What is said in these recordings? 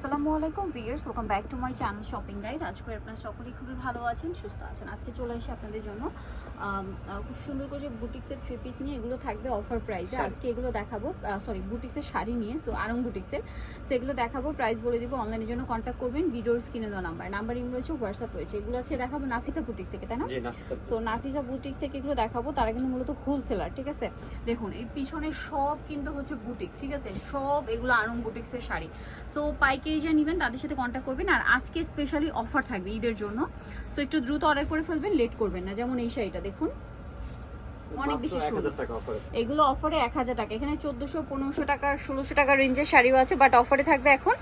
আসসালামু আলাইকুম viewers welcome back to my channel shopping guide আজকে আপনারা সকলেই খুবই ভালো আছেন সুস্থ আছেন। আজকে চলে এসে আপনাদের জন্য খুব সুন্দর করে বুটিক্সের থ্রি পিস নিয়ে এগুলো থাকবে অফার প্রাইসে আজকে এগুলো দেখাবো সরি বুটিক্সের শাড়ি নিয়ে সো আরং বুটিক্সের সো এগুলো দেখাবো প্রাইস বলে দিব অনলাইনের জন্য কন্ট্যাক্ট করবেন ভিডিওর স্ক্রিনে দেওয়া নাম্বার নাম্বার ইম রয়েছে হোয়াটসঅ্যাপ রয়েছে। এগুলো আছে দেখাবো নাফিসা বুটিক থেকে তাই না? সো নাফিসা বুটিক থেকে এগুলো দেখাবো তারা কিন্তু মূলত হোলসেলার ঠিক আছে? দেখুন এই পিছনে সব কিন্তু হচ্ছে বুটিক ঠিক আছে? সব এগুলো আরং বুটিক্সের শাড়ি। সো পাইকারি যা নেবেন, তাদের সাথে কন্ট্যাক্ট করবেন আর আজকে স্পেশালি অফার থাকবে ঈদের জন্য। সো একটু দ্রুত অর্ডার করে ফেলবেন লেট করবেন না। যেমন এই শাড়িটা, দেখুন। অনেক বেশি সুন্দর। 1000 টাকা অফার এগুলো অফারে এক হাজার টাকা। এখানে চোদ্দোশো পনেরোশো টাকার ষোলোশো টাকার রেঞ্জের শাড়িও আছে বাট অফারে থাকবে এখন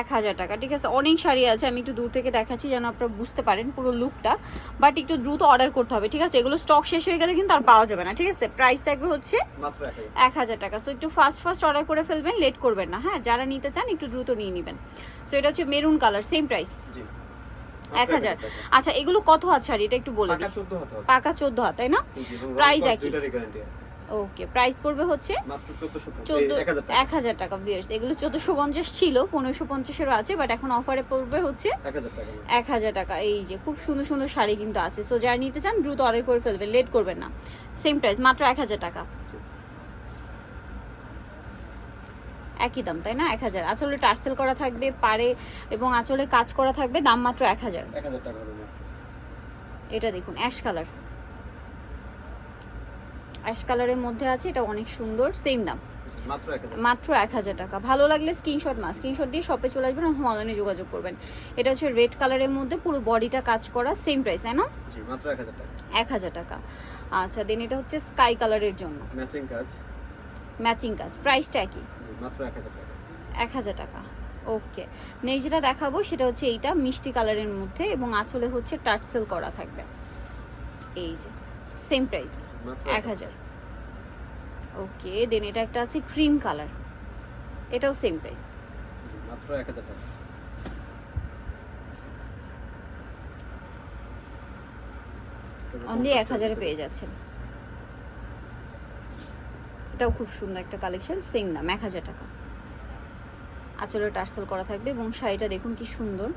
এক হাজার। টাকা। ঠিক আছে অনেক শাড়ি আছে আমি একটু দূর থেকে দেখাচ্ছি যেন আপনারা বুঝতে পারেন পুরো লুকটা বাট একটু দ্রুত অর্ডার করতে হবে ঠিক আছে? এগুলো স্টক শেষ হয়ে গেলে কিন্তু আর পাওয়া যাবে না ঠিক আছে? প্রাইস থাকবে হচ্ছে এক হাজার। টাকা। সো একটু ফাস্ট ফাস্ট অর্ডার করে ফেলবেন লেট করবেন না হ্যাঁ? যারা নিতে চান একটু দ্রুত নিয়ে নেবেন। সো এটা হচ্ছে মেরুন কালার সেম প্রাইস এক হাজার। আচ্ছা এগুলো কত হাত শাড়ি এটা একটু বলে দিই। 14 হতে হবে। পাকা চোদ্দ হাত তাই না? one একই। ওকে প্রাইস পড়বে হচ্ছে মাত্র 1450 চোদ্দ এই 1000 টাকা। এক হাজার টাকা বিয়ার্স এগুলো চোদ্দোশো পঞ্চাশ ছিল পনেরোশো পঞ্চাশেরও আছে বাট এখন অফারে পড়বে হচ্ছে এক হাজার টাকা এই যে খুব সুন্দর সুন্দর শাড়ি কিন্তু আছে। সো যারা নিতে চান দ্রুত অর্ডার করে ফেলবেন লেট করবেন না। সেম প্রাইস মাত্র এক হাজার টাকা। একই দাম তাই না? এক হাজার। আঁচলে টার্সেল করা থাকবে পারে এবং আঁচলে কাজ করা থাকবে দাম মাত্র এক হাজার। 1000 টাকা হবে এটা দেখুন অ্যাশ কালার। অ্যাশ কালারের মধ্যে আছে এটা অনেক সুন্দর সেম দাম। মাত্র এক হাজার। টাকা। ভালো লাগলে স্ক্রিনশট মা স্ক্রিনশট দিয়ে শপে চলে আসবেন অথবা অনলাইনে যোগাযোগ করবেন। এটা হচ্ছে রেড কালারের মধ্যে পুরো বডিটা কাজ করা সেম প্রাইস তাই না? জি মাত্র 1000 টাকা। এক হাজার টাকা। আচ্ছা দেন এটা হচ্ছে স্কাই কালারের জন্য। ম্যাচিং কাজ। ম্যাচিং কাজ প্রাইসটা একই। মাত্র 1000 টাকা। এক হাজার টাকা। ওকে। নেই যেটা দেখাবো সেটা হচ্ছে এইটা মিষ্টি কালারের মধ্যে এবং আঁচলে হচ্ছে টার্সেল করা থাকবে। এই যে সেম প্রাইস মাত্র এক হাজার। ওকে দেন এটা একটা আছে ক্রিম কালার এটাও সেম প্রাইস মাত্র 1000 টাকা। অনলি এক হাজারে পেয়ে যাচ্ছেন। এটাও খুব সুন্দর একটা কালেকশন সেম দাম এক হাজার টাকা। আঁচলে টার্সেল করা থাকবে এবং শাড়িটা দেখুন কি সুন্দর।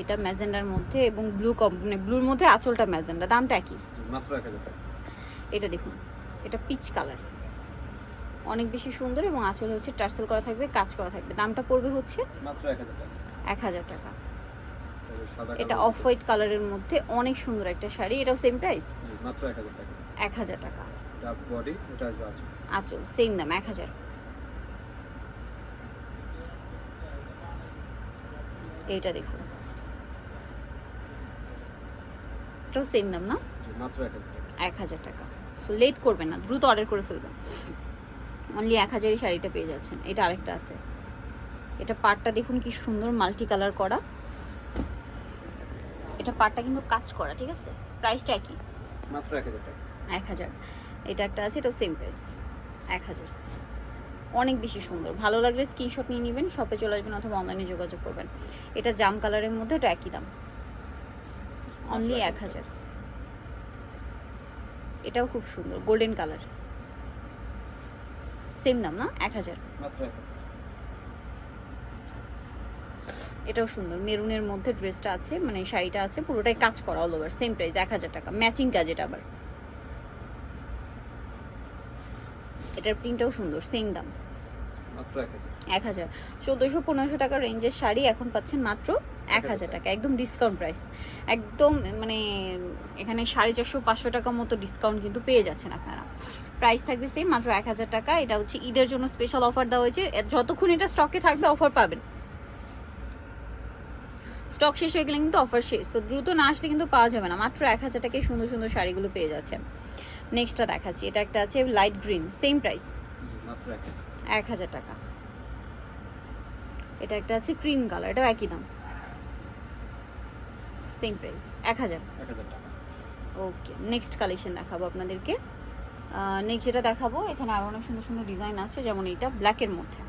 এটা ম্যাজেন্ডার মধ্যে এবং ব্লু মানে ব্লুর মধ্যে আঁচলটা ম্যাজেন্ডা দামটা একই। মাত্র 1000 টাকা। এটা দেখুন এটা পিচ কালার অনেক বেশি সুন্দর এবং আঁচলে হচ্ছে টার্সেল করা থাকবে কাজ করা থাকবে। দামটা পড়বে হচ্ছে মাত্র 1000 টাকা। এক হাজার টাকা। এটা অফ হোয়াইট কালারের মধ্যে অনেক সুন্দর একটা শাড়ি এটাও সেম প্রাইস মাত্র 1000 টাকা। এক হাজার টাকা। এটা বডি এটা আসবে আছে আঁচল সেম দাম এক হাজার। এইটা দেখুন। এটাও সেম দাম না? মাত্র 1000 টাকা। এক হাজার টাকা। সো লেট করবেন না দ্রুত অর্ডার করে ফেলবেন। অনলি এক হাজারই শাড়িটা পেয়ে যাচ্ছেন। এটা আরেকটা আছে। এটা পাটটা দেখুন কি সুন্দর মাল্টি কালার করা। এটা পাটটা কিন্তু কাজ করা ঠিক আছে? প্রাইসটা একই। মাত্র 1000 টাকা। এক হাজার। এটা একটা আছে এটাও সেম প্রাইস এক হাজার। অনেক বেশি সুন্দর। ভালো লাগলে স্ক্রিনশট নিয়ে নেবেন শপে চলে আসবেন অথবা অনলাইনে যোগাযোগ করবেন। এটা জাম কালারের মধ্যে এটা একই দাম। অনলি এক হাজার। এটাও খুব সুন্দর গোল্ডেন কালার সেম দাম না? এক হাজার। এটাও সুন্দর। মেরুনের মধ্যে ড্রেসটা আছে মানে শাড়িটা আছে পুরোটাই কাজ করা অল ওভার সেম প্রাইস এক হাজার টাকা। ম্যাচিং কাজ এটা আবার। এটার প্রিন্টটাও সুন্দর সেম দাম। মাত্র 1000 এক হাজার। চোদ্দোশো পনেরোশো টাকা রেঞ্জের শাড়ি এখন পাচ্ছেন মাত্র এক হাজার টাকা একদম ডিসকাউন্ট প্রাইস একদম মানে এখানে সাড়ে চারশো পাঁচশো টাকা মতো ডিসকাউন্ট কিন্তু পেয়ে যাচ্ছেন আপনারা। প্রাইস থাকবে সেম মাত্র এক হাজার টাকা। এটা হচ্ছে ঈদের জন্য স্পেশাল অফার দেওয়া হয়েছে। যতক্ষণ এটা স্টকে থাকবে অফার পাবেন। স্টক শেষ হয়ে গেলে কিন্তু অফার শেষ। তো দ্রুত না আসলে কিন্তু পাওয়া যাবে না। মাত্র এক হাজার টাকায় সুন্দর সুন্দর শাড়িগুলো পেয়ে যাচ্ছেন। নেক্সটটা দেখাচ্ছি। এটা একটা আছে লাইট গ্রিন সেম প্রাইস মাত্র 1000 এক হাজার টাকা। এটা একটা আছে ক্রিম কালার এটাও একই দাম। সেম প্রাইস এক হাজার। 1000 টাকা। ওকে নেক্সট কালেকশন দেখাবো আপনাদেরকে। নেক্সট যেটা দেখাবো এখানে আরও অনেক সুন্দর সুন্দর ডিজাইন আছে যেমন এইটা ব্ল্যাকের মধ্যে।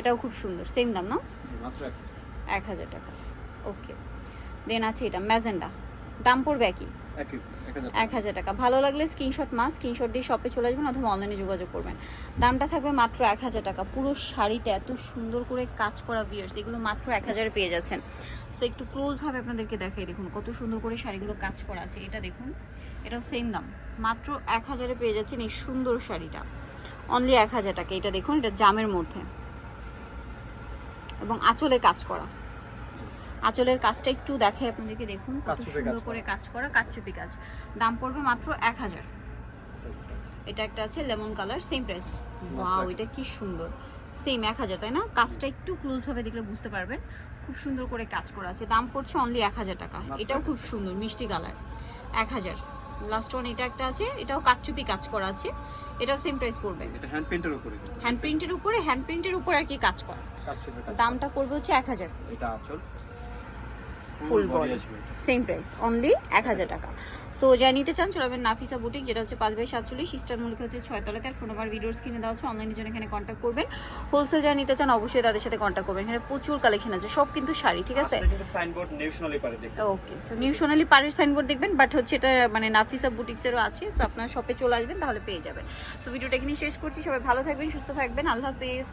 এটাও খুব সুন্দর সেম দাম না? মাত্র 1000 এক হাজার টাকা। ওকে দেন আছে এটা ম্যাজেন্ডা। দাম পড়বে একই। এক হাজার টাকা। ভালো লাগলে স্ক্রিনশট মাস স্ক্রিনশট দিয়ে শপে চলে আসবেন অথবা অনলাইনে যোগাযোগ করবেন। দামটা থাকবে মাত্র এক হাজার টাকা। পুরো শাড়িতে এত সুন্দর করে কাজ করা বিয়ার্স এগুলো মাত্র এক হাজারে পেয়ে যাচ্ছেন। সো একটু ক্লোজভাবে আপনাদেরকে দেখাই, দেখুন কত সুন্দর করে শাড়িগুলো কাজ করা আছে। এটা দেখুন, এটাও সেম দাম। মাত্র এক হাজারে পেয়ে যাচ্ছেন এই সুন্দর শাড়িটা। অনলি এক হাজার টাকা। এটা দেখুন, এটা জামের মধ্যে। এবং আঁচলে কাজ করা। আঁচলের কাজটা একটু দেখে আপনাদেরকে দেখুন কত সুন্দর করে কাজ করা কাটচুপি কাজ। দাম পড়বে মাত্র এক হাজার। এটা একটা আছে lemon colour same price wow এটা কি সুন্দর। সেম এক হাজার তাই না? কাজটা একটু ক্লোজ ভাবে দেখলে বুঝতে পারবেন। খুব সুন্দর করে কাজ করা আছে। দাম পড়ছে অনলি এক হাজার টাকা। এটাও খুব সুন্দর মিষ্টি কালার। এক হাজার। লাস্ট ওয়ান এটা একটা আছে। এটাও কাটচুপি কাজ করা আছে। এটাও সেম প্রাইস পড়বে। হ্যান্ড পেন্টের উপরে। হ্যান্ড প্রিন্টের উপরে হ্যান্ড প্রিন্টের উপরে আর কি কাজ করা। দামটা পড়বে হচ্ছে এক হাজার। এটা আঁচল। Full body same price only এক হাজার টাকা। সো যা নিতে চান চলাবেন নাফিসা বুটিক যেটা হচ্ছে পাঁচ বাই সাতচল্লিশ স্টার মূল্য হচ্ছে ছয়তলাতে। আর ফোন নাম্বার ভিডিওস কিনে দেওয়া হচ্ছে অনলাইনের জন্য এখানে কন্ট্যাক্ট করবেন। হোলসেল যা নিতে চান অবশ্যই তাদের সাথে কন্ট্যাক্ট করবেন। এখানে প্রচুর কালেকশন আছে সব কিন্তু শাড়ি ঠিক আছে? ওকে সো নিউ সোনালি পাড়ের সাইনবোর্ড দেখবেন বাট হচ্ছে এটা মানে নাফিসা বুটিক্সেরও আছে সো আপনার শপে চলে আসবেন তাহলে পেয়ে যাবেন। সো ভিডিওটা এখানে শেষ করছি সবাই ভালো থাকবেন সুস্থ থাকবেন আল্লাহ হাফেজ।